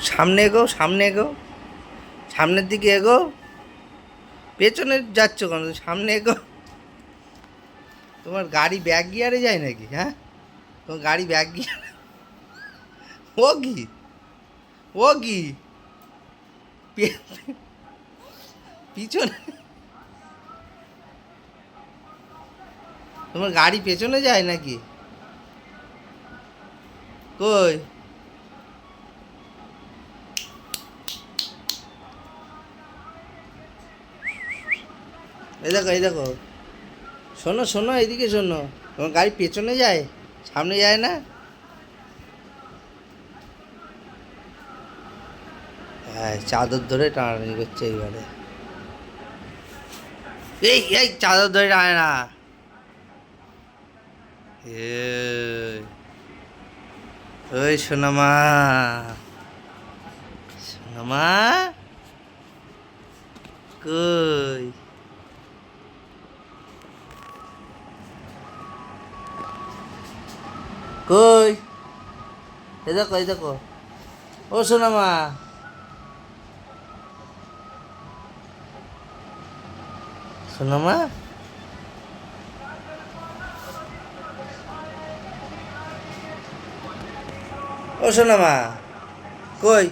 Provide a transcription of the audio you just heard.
সামনে এগো সামনে এগো। সামনের দিকে এগো। পেছনে যাচ্ছ কেন? সামনে এগো। তোমার গাড়ি ব্যাক গিয়ারে যায় নাকি হ্যাঁ? তোমার গাড়ি ব্যাক গিয়ার ও কি? ও কি? পিছনে। তোমার গাড়ি পেছনে যায় নাকি? কই? এই দেখো এই দেখো। শোনো শোনো, এদিকে শোনো। তোমার গাড়ি পেছনে যায়? সামনে যায় না? হ্যাঁ চাদর ধরে টানাটানি করছে এইবারে। এই এই, চাদর ধরে টানে না। ওই সোনামা সোনামা কই? কই? এই দেখো এই দেখো। ও সোনামা। সোনামা? ও সোনামা কই?